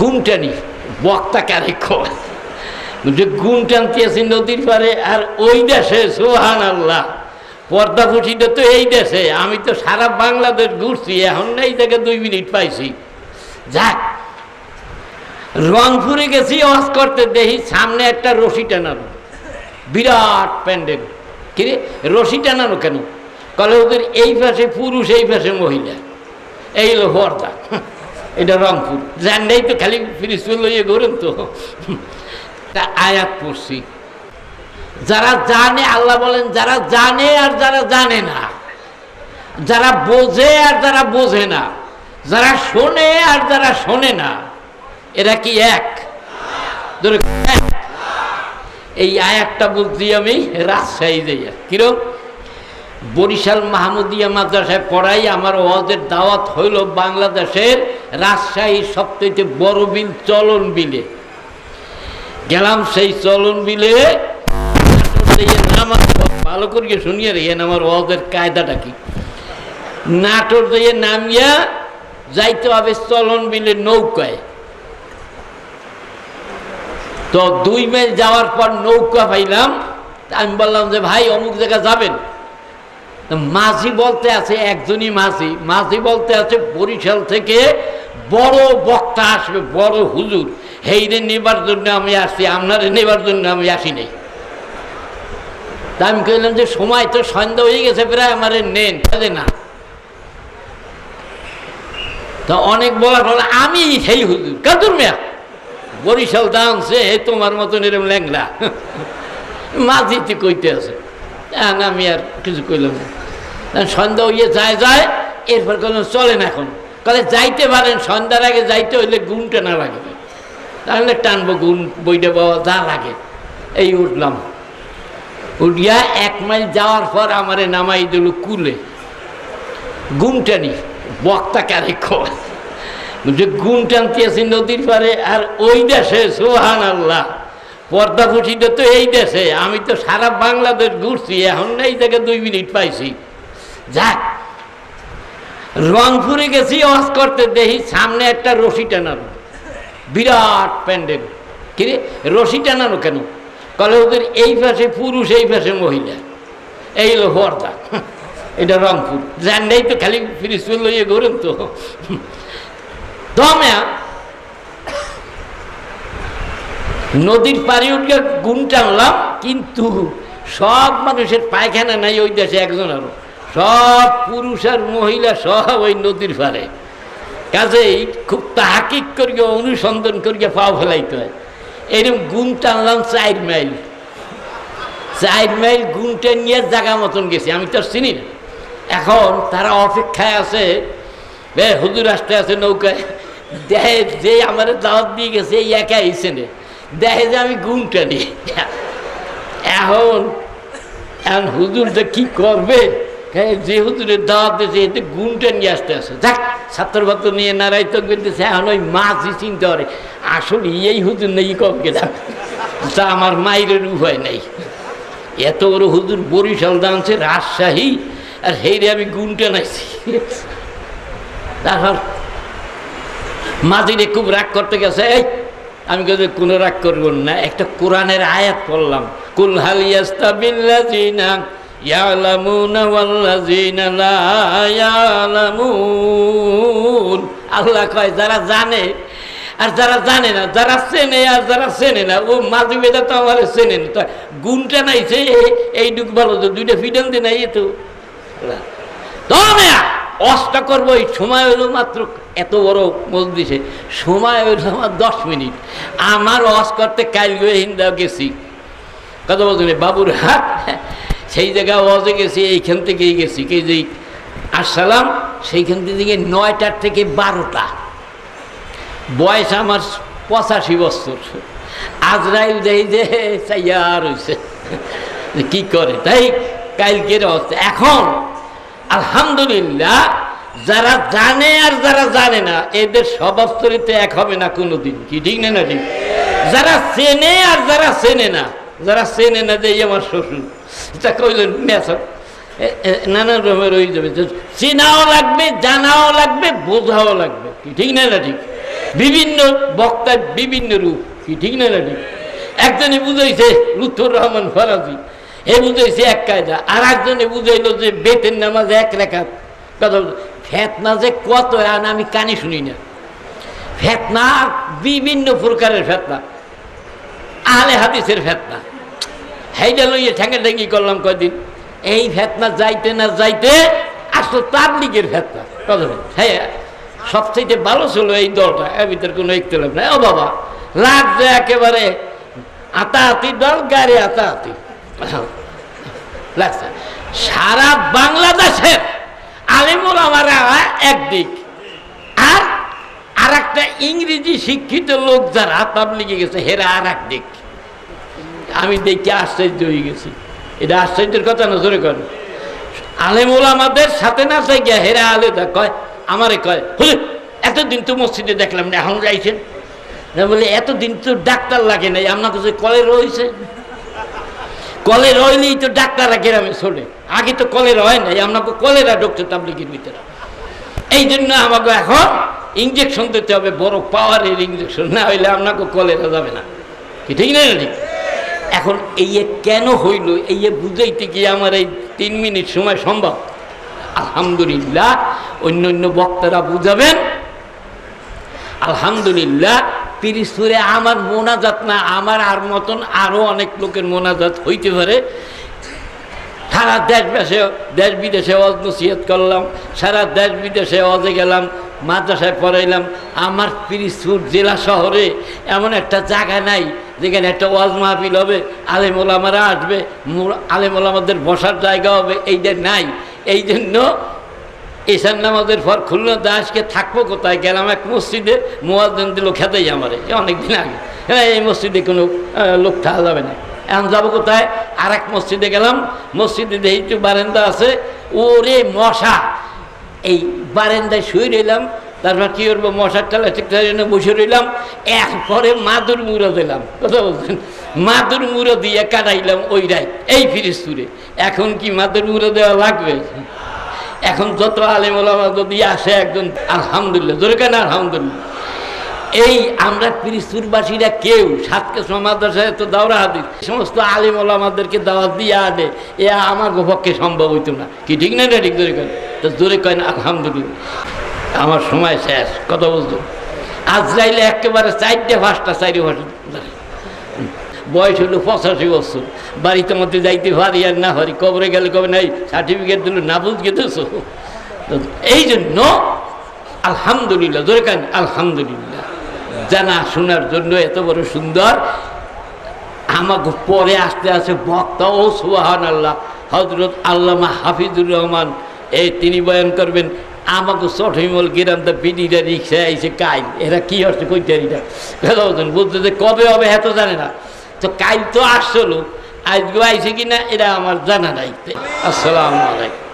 গুমটানি, বক্তা কারে কয়? যে গুম টানতে নদীর পারে আর ওই দেশে সোহান আল্লাহ পর্দা ফুটিটা তো এই দেশে, আমি তো সারা বাংলাদেশ ঘুরছি, এখন এই জায়গায় দুই মিনিট পাইছি। যাক, রংপুরে গেছি, ওয়াজ করতে দেখি সামনে একটা রশি টানানো, বিরাট প্যান্ডেল। কিরে রশি টানানো কেন? কলে ওদের এই পাশে পুরুষ, এই পাশে মহিলা, এই হলো পর্দা। এটা রংপুর। জানলেই তো খালি ফ্রিজ লইয়ে ঘুরেন তো। তা আয়াত পড়ছি। যারা জানে, আল্লাহ বলেন, যারা জানে আর যারা জানে না, যারা বোঝে আর যারা বোঝে না, যারা শোনে আর যারা শোনে না, এরা কি এক। এই আয়াতটা বলছি আমি, রাজশাহী যাইয়া। কিরম? বরিশাল মাহমুদিয়া মাদ্রাসায় পড়াই আমার ওয়াজের দাওয়াত হইল বাংলাদেশের রাজশাহী সবথেকে বড় বিল চলন বিলে। গেলাম সেই চলন বিলে। ভালো করিয়ে শুনিয়ে রেখেন আমার ওয়াজের কায়দাটা কি? নাটোর দিয়ে নামিয়া যাইতে হবে চলন বিলে নৌকায়। তো দুই মাইল যাওয়ার পর নৌকা পাইলাম। আমি বললাম যে, ভাই, অমুক জায়গা যাবেন? মাঝি বলতে আছে, একজনই মাঝি মাঝি বলতে আছে, বরিশাল থেকে বড় বক্তা আসবে, বড় হুজুর। হেইরে নেবার জন্য আমি আসছি, আপনারে নেবার জন্য আমি আসি নাই। তা আমি কইলাম যে, সময় তো সন্ধ্যা হয়ে গেছে, প্রায় আমারে নেন কাজে না। তা অনেক বলার ফলে আমি সেই হুজুর কাদুর মেয়া। বরিশাল দাঁড়ছে হে তোমার মতন এরম ল্যাংলা মাঝিতে কইতে আছে। আমি আর কিছু কইলাম না। সন্ধ্যা হইয়ে যায় যায়, এরপর কইলাম চলেন এখন। কলে যাইতে পারেন, সন্ধ্যার আগে যাইতে হইলে গুণটা না লাগবে তাহলে টানবো গুণ বইটা বাবা যা লাগে। এই উঠলাম। উঠিয়া এক মাইল যাওয়ার পর আমারে নামাই দিল কুলে। গুমটানি বক্তা কারে যে গুম টানতে আছি নদীর পারে আর ওই দেশে সোহান আল্লাহ পর্দা ফুটিটা তো এই দেশে, আমি তো সারা বাংলাদেশ ঘুরছি, এখন এই জায়গায় দুই মিনিট পাইছি। যাক, রংপুরে গেছি ওয়াজ করতে দেখি সামনে একটা রশি টানানো, বিরাট প্যান্ডেল। কিরে রশি টানানো কেন? কলে ওদের এই পাশে পুরুষ, এই পাশে মহিলা। এই হলো পর্দা, এটা রংপুর। জানলেই তো খালি ফ্রিজ লইয়ে ঘুরেন তো। দমে নদীর পাড়ি উঠে গুণ টানলাম, কিন্তু সব মানুষের পায়খানা নাই ওই দেশে একজন আরও। সব পুরুষ আর মহিলা সব ওই নদীর পাড়ে। কাজেই খুব তাহাকিক করিয়ে, অনুসন্ধান করিয়ে পাও ফেলাইতে হয়। এরকম গুণ টানলাম চার মাইল। চার মাইল গুণটা নিয়ে জায়গা মতন গেছি, আমি তো চিনি না। এখন তারা অপেক্ষায় আছে, বে হুজুর আসতে আছে নৌকায়। দেখে যে আমার দাওয়াত দিয়ে গেছে, এই একা হিসেবে দেখে যে আমি গুণটা নিই। এখন এখন হুজুরটা কি করবে? হ্যাঁ, যে হুজুরের দাওয়াত দিয়েছে এতে গুণটা নিয়ে আসতে আসে। যাক ছাত্র ভাত্র নিয়ে নারাই তো করতেছে এখন ওই মাছই চিনতে পারে আসলে এই হুজুর নেই কম গেলাম? তা আমার মায়ের উপায় নেই। এত বড় হুজুর বরিশাল দাঁড়ছে রাজশাহী আর হেরে আমি গুণটা নাইছি। তারপর মাঝিরে খুব রাগ করতে গেছে এই আমি কিন্তু কোনো রাগ করব না, একটা কোরআনের আয়াত পড়লাম। কুল হাল ইয়াস্তাবিল্লাযিনা ইয়ালামুনা ওয়াল্লাযিনা লা ইয়ালামুন। আল্লাহ কয়, যারা জানে, আর যারা জানে না, যারা চেনে আর যারা চেনে না, ও মাঝি বেদা তো আমার চেনে না। গুণটা নাইছে এই ডুক ভালো, তো দুইটা ফিডান দিয়ে নাই তো। তবে অষ্ট করব এই সময় হলো মাত্র এত বড় মসজিদে সময় হইল আমার দশ মিনিট। আমার অস করতে কাল হিন্দা গেছি। কথা বলছেন বাবুর হাট সেই জায়গায় অজে গেছি, এইখান থেকেই গেছি। কে যে আসসালাম সেইখান থেকে নয়টার থেকে বারোটা। বয়স আমার পঁচাশি বছর। আজরাইল দেই যে চাইয়ার হয়েছে কি করে? তাই কালকের অবস্থা। এখন আলহামদুলিল্লাহ, যারা জানে আর যারা জানে না, এদের স্বভাব এক হবে না কোনোদিন। কি ঠিক না না ঠিক? যারা চেনে আর যারা চেনে না, যারা চেনে না যে আমার শ্বশুর, এটা কইলেন মেসব নানান রকমের ওই যাবে চেনাও লাগবে, জানাও লাগবে, বোঝাও লাগবে। কি ঠিক না না ঠিক? বিভিন্ন বক্তার বিভিন্ন রূপ। কি ঠিক না না ঠিক? একজনে বুঝাইছে, লুৎফর রহমান ফরাজি এ বুঝাইছে এক কায়দা আর একজনে বুঝাইলো যে বেতের নামাজ এক রেখা কথা। ফেতনা যে কত আন আমি কানে শুনি না। ফেতনা বিভিন্ন প্রকারের ফেতনা। আলে হাদিসের ফেতনা। হেইডা লইয়ে ঠেঙ্গা ঠেঙ্গি করলাম কয়দিন। এই ফেতনা যাইতে না যাইতে আসলে তার লিগের ফেতনা। কথা হ্যাঁ সবচেয়ে ভালো ছিল এই দলটা, এর ভিতরে কোনো ইখতলাফ নাই। ও বাবা লাগছে একেবারে আতাহাতি দল, গাড়ি আতাহাতি লাগছে। সারা বাংলাদেশের আলিমুল আমার একদিক আর আর একটা ইংরেজি শিক্ষিত লোক যারা তাবলিগে গেছে, হেরা আর এক দিক। আমি দেখে আশ্চর্য হয়ে গেছি। এটা আশ্চর্যের কথা না, জোরে কর আলেমুল আমাদের সাথে না চাই গিয়া হেরা আলেদা কয়, আমারে কয়, হুজুর, এতদিন তো মসজিদে দেখলাম না, এখন যাইছেন? বলে, এতদিন তো ডাক্তার লাগে নাই, আপনার কাছে কলে রয়েছে? কলে রইলেই তো ডাক্তাররা গ্রামে চলে আগে তো কলেরা হয় নাই আপনাকে কলেরা ডক্টর তাবলিগের ভিতরে। এই জন্য আমাকে এখন ইঞ্জেকশন দিতে হবে, বড় পাওয়ারের ইঞ্জেকশন না হইলে আপনাকে কলেরা যাবে না। কি ঠিক না ঠিক এখন এই কেন হইল, এই বুঝাইতে গিয়ে আমার এই তিন মিনিট সময় সম্ভব? আলহামদুলিল্লাহ অন্য অন্য বক্তারা বুঝাবেন। আলহামদুলিল্লাহ পিরিসপুরে আমার মোনাজাত না, আমার আর মতন আরও অনেক লোকের মোনাজাত হইতে পারে। সারা দেশ দেশে দেশ বিদেশে অজ নসিহত করলাম, সারা দেশ বিদেশে অজে গেলাম, মাদ্রাসায় পড়াইলাম। আমার পিরিসপুর জেলা শহরে এমন একটা জায়গা নাই, যেখানে একটা ওয়াজ মাহফিল হবে, আলেম ওলামারা আসবে মোর- আলেম ওলামাদের বসার জায়গা হবে এইটা নাই। এই জন্য ঈশান নামাজের পর খুলনা দাসকে থাকব কোথায়? গেলাম এক মসজিদে, মোয়াজ্জেন দিল খেতেই আমারে অনেক দিন আগে। হ্যাঁ এই মসজিদে কোনো লোক থাকা যাবে না। এখন যাব কোথায়? আর এক মসজিদে গেলাম, মসজিদে দেখি বারান্দা আছে, ওরে মশা! এই বারান্দায় শুয়ে রইলাম, তারপর কি করব? মশার টালা ঠিক জন্য বসে রইলাম, এরপরে মাদুর মুড়ো দিলাম। কথা বলছেন? মাদুর মুড়ো দিয়ে কাটাইলাম ওই রায় এই ফিরিস্তুরে। এখন কি মাদুর মুড়ো দেওয়া লাগবে? এখন যত আলেম ওলামা যদি আসে একজন, আলহামদুলিল্লাহ। জোরে কেন আলহামদুলিল্লাহ? এই আমরা পিরিস্তুরবাসীরা কেউ, সাতকে সমাদাসায় তো দাওরা এই সমস্ত আলিম ওলামাদেরকে দাওয়াত দিয়ে আনে এ আমার পক্ষে সম্ভব হইতো না। কি ঠিক না ঠিক? জোরে কেন? তো জোরে কয় না আলহামদুলিল্লাহ। আমার সময় শেষ, কথা বুঝতো আজরাইলে একেবারে চারটে পাঁচটা, চারি ধরে। বয়স হলো পঁচাশি বছর। বাড়িতে মধ্যে যাইতে পারি আর না পারি, কবরে গেলে কবে নাই সার্টিফিকেট দিল, না বুঝ গেতেছো তো এই জন্য আলহামদুলিল্লাহ ধরে আলহামদুলিল্লাহ। জানা শোনার জন্য এত বড় সুন্দর। আমাকে পরে আসতে আসে বক্তা ও সুবাহান আল্লাহ হজরত আল্লামা হাফিজুর রহমান এই তিনি বয়ান করবেন, আমাকে চটহিমল গেরাম তা পিডিটা রিক্সায় আইসে কাইল। এরা কি হচ্ছে বলছেন বলতে যে কবে হবে এত জানে না। তো কাল তো আসলো। আজকে আইসে কিনা এটা আমার জানা নাই আসসালামু আলাইকুম।